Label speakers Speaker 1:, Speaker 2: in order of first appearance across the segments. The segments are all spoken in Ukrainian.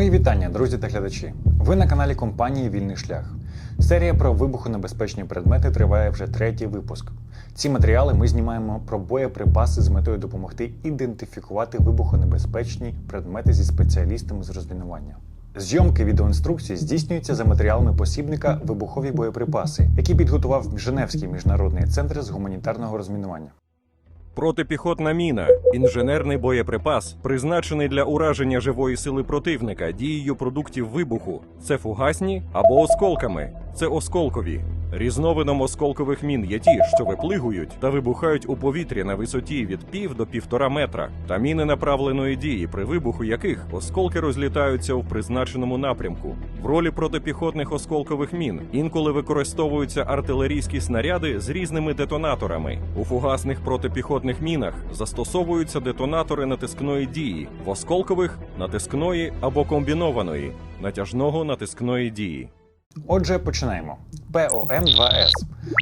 Speaker 1: Мої вітання, друзі та глядачі. Ви на каналі компанії Вільний шлях. Серія про вибухонебезпечні предмети триває вже третій випуск. Ці матеріали ми знімаємо про боєприпаси з метою допомогти ідентифікувати вибухонебезпечні предмети зі спеціалістами з розмінування. Зйомки відеоінструкцій здійснюються за матеріалами посібника Вибухові боєприпаси, які підготував Женевський міжнародний центр з гуманітарного розмінування.
Speaker 2: Протипіхотна міна інженерний боєприпас, призначений для ураження живої сили противника дією продуктів вибуху. Це фугасні або осколками. Це осколкові. Різновидом осколкових мін є ті, що виплигують та вибухають у повітрі на висоті від пів до півтора метра, та міни направленої дії, при вибуху яких осколки розлітаються у призначеному напрямку. В ролі протипіхотних осколкових мін інколи використовуються артилерійські снаряди з різними детонаторами. У фугасних протипіхотних мінах застосовуються детонатори натискної дії, в осколкових натискної або комбінованої натяжного натискної дії.
Speaker 1: Отже, починаємо. ПОМ-2С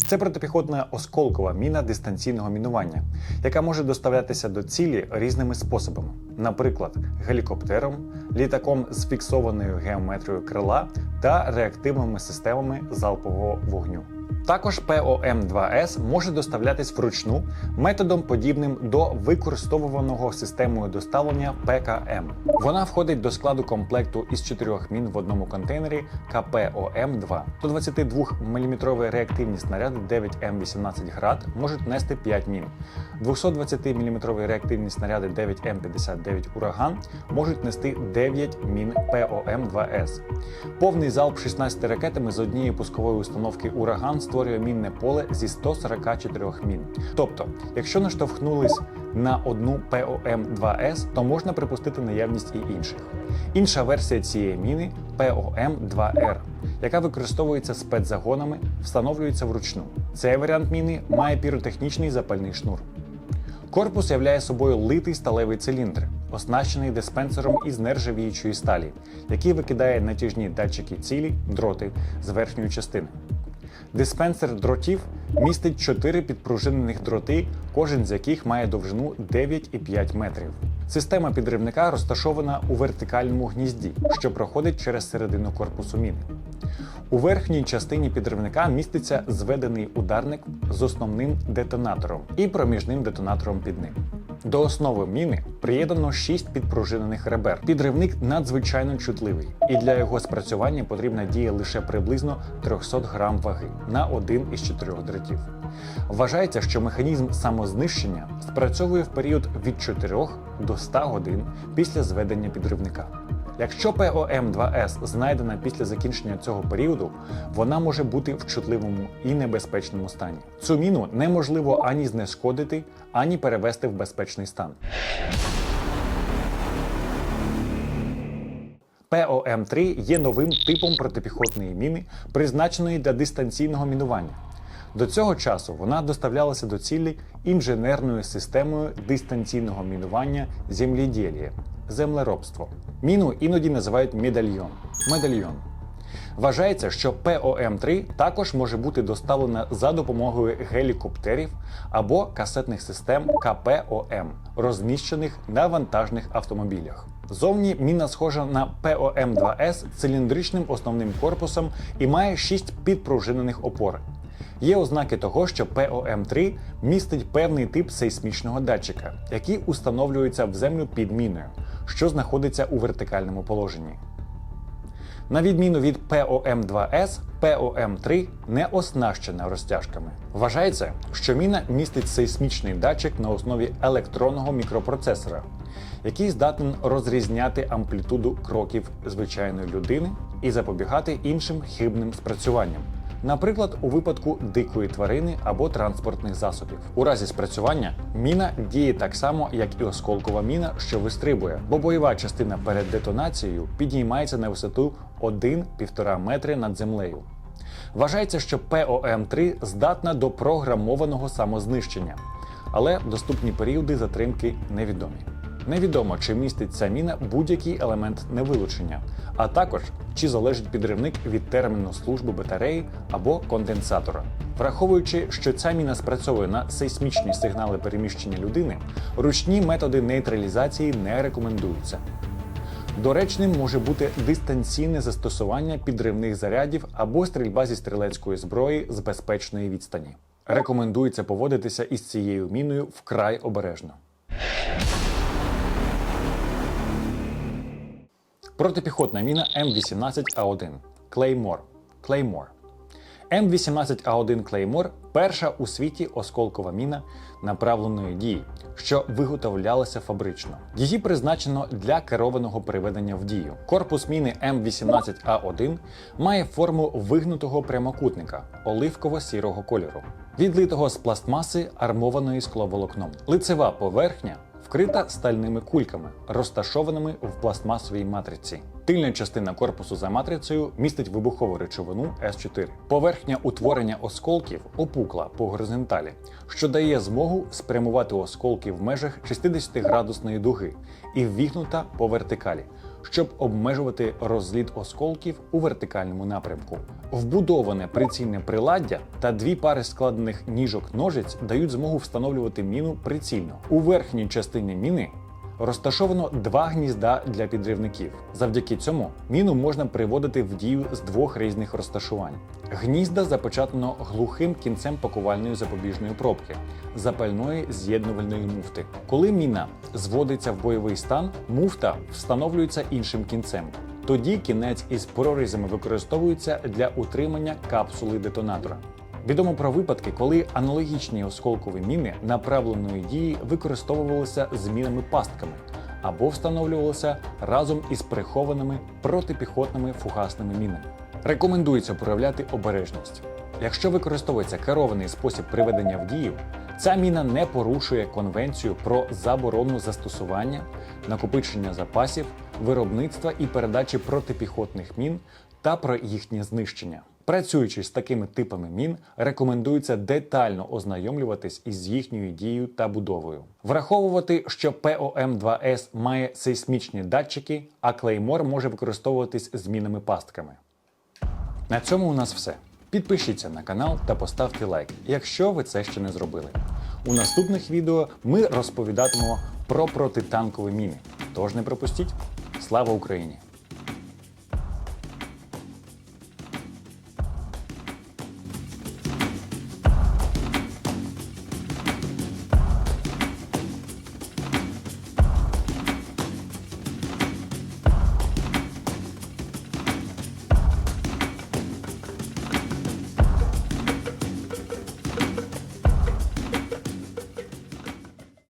Speaker 1: це протипіхотна осколкова міна дистанційного мінування, яка може доставлятися до цілі різними способами, наприклад, гелікоптером, літаком з фіксованою геометрією крила та реактивними системами залпового вогню. Також ПОМ-2С може доставлятись вручну методом подібним до використовуваного системою доставлення ПКМ. Вона входить до складу комплекту із чотирьох мін в одному контейнері КПОМ-2. 122 мм реактивні снаряди 9М18 град можуть нести 5 мін. 220 мм реактивні снаряди 9М59 ураган можуть нести 9 мін ПОМ-2С. Повний залп 16 ракетами з однієї пускової установки ураган створює мінне поле зі 144 мін. Тобто, якщо наштовхнулись на одну ПОМ-2С, то можна припустити наявність і інших. Інша версія цієї міни ПОМ-2Р, яка використовується спецзагонами, встановлюється вручну. Цей варіант міни має піротехнічний запальний шнур. Корпус являє собою литий сталевий циліндр, оснащений диспенсером із нержавіючої сталі, який викидає натяжні датчики цілі, дроти з верхньої частини. Диспенсер дротів містить 4 підпружинених дроти, кожен з яких має довжину 9,5 метрів. Система підривника розташована у вертикальному гнізді, що проходить через середину корпусу міни. У верхній частині підривника міститься зведений ударник з основним детонатором і проміжним детонатором під ним. До основи міни приєднано 6 підпружинених ребер. Підривник надзвичайно чутливий, і для його спрацювання потрібна дія лише приблизно 300 грам ваги на один із чотирьох дротів. Вважається, що механізм самознищення спрацьовує в період від 4 до 100 годин після зведення підривника. Якщо ПОМ-2С знайдена після закінчення цього періоду, вона може бути в чутливому і небезпечному стані. Цю міну неможливо ані знешкодити, ані перевести в безпечний стан. ПОМ-3 є новим типом протипіхотної міни, призначеної для дистанційного мінування. До цього часу вона доставлялася до цілі інженерною системою дистанційного мінування земліділія землеробство. Міну іноді називають медальйон. Медальйон. Вважається, що ПОМ-3 також може бути доставлена за допомогою гелікоптерів або касетних систем КПОМ, розміщених на вантажних автомобілях. Зовні міна схожа на ПОМ-2С циліндричним основним корпусом і має 6 підпружинених опор. Є ознаки того, що ПОМ-3 містить певний тип сейсмічного датчика, який установлюється в землю під міною, що знаходиться у вертикальному положенні. На відміну від ПОМ-2С, ПОМ-3 не оснащена розтяжками. Вважається, що міна містить сейсмічний датчик на основі електронного мікропроцесора, який здатен розрізняти амплітуду кроків звичайної людини і запобігати іншим хибним спрацюванням. Наприклад, у випадку дикої тварини або транспортних засобів. У разі спрацювання міна діє так само, як і осколкова міна, що вистрибує, бо бойова частина перед детонацією підіймається на висоту 1-1,5 метри над землею. Вважається, що ПОМ-3 здатна до програмованого самознищення, але доступні періоди затримки невідомі. Невідомо, чи містить ця міна будь-який елемент невилучення, а також чи залежить підривник від терміну служби батареї або конденсатора. Враховуючи, що ця міна спрацьовує на сейсмічні сигнали переміщення людини, ручні методи нейтралізації не рекомендуються. Доречним може бути дистанційне застосування підривних зарядів або стрільба зі стрілецької зброї з безпечної відстані. Рекомендується поводитися із цією міною вкрай обережно. Протипіхотна міна М18А1 Claymore. Claymore. М18А1 Claymore – перша у світі осколкова міна направленої дії, що виготовлялася фабрично. Її призначено для керованого приведення в дію. Корпус міни М18А1 має форму вигнутого прямокутника оливково-сірого кольору, відлитого з пластмаси, армованої скловолокном. Лицева поверхня вкрита стальними кульками, розташованими в пластмасовій матриці. Тильна частина корпусу за матрицею містить вибухову речовину С4. Поверхня утворення осколків опукла по горизонталі, що дає змогу спрямувати осколки в межах 60-градусної дуги і ввігнута по вертикалі, щоб обмежувати розліт осколків у вертикальному напрямку. Вбудоване прицільне приладдя та дві пари складених ніжок ножиць дають змогу встановлювати міну прицільно. У верхній частині міни розташовано два гнізда для підривників. Завдяки цьому міну можна приводити в дію з двох різних розташувань. Гнізда запечатано глухим кінцем пакувальної запобіжної пробки, запальної з'єднувальної муфти. Коли міна зводиться в бойовий стан, муфта встановлюється іншим кінцем. Тоді кінець із прорізами використовується для утримання капсули детонатора. Відомо про випадки, коли аналогічні осколкові міни направленої дії використовувалися з мінами пастками або встановлювалися разом із прихованими протипіхотними фугасними мінами. Рекомендується проявляти обережність. Якщо використовується керований спосіб приведення в дію, ця міна не порушує конвенцію про заборону застосування, накопичення запасів, виробництва і передачі протипіхотних мін та про їхнє знищення. Працюючи з такими типами мін, рекомендується детально ознайомлюватись із їхньою дією та будовою. Враховувати, що ПОМ-2С має сейсмічні датчики, а Claymore може використовуватись з мінами пастками. На цьому у нас все. Підпишіться на канал та поставте лайк, якщо ви це ще не зробили. У наступних відео ми розповідатимемо про протитанкові міни. Тож не пропустіть! Слава Україні!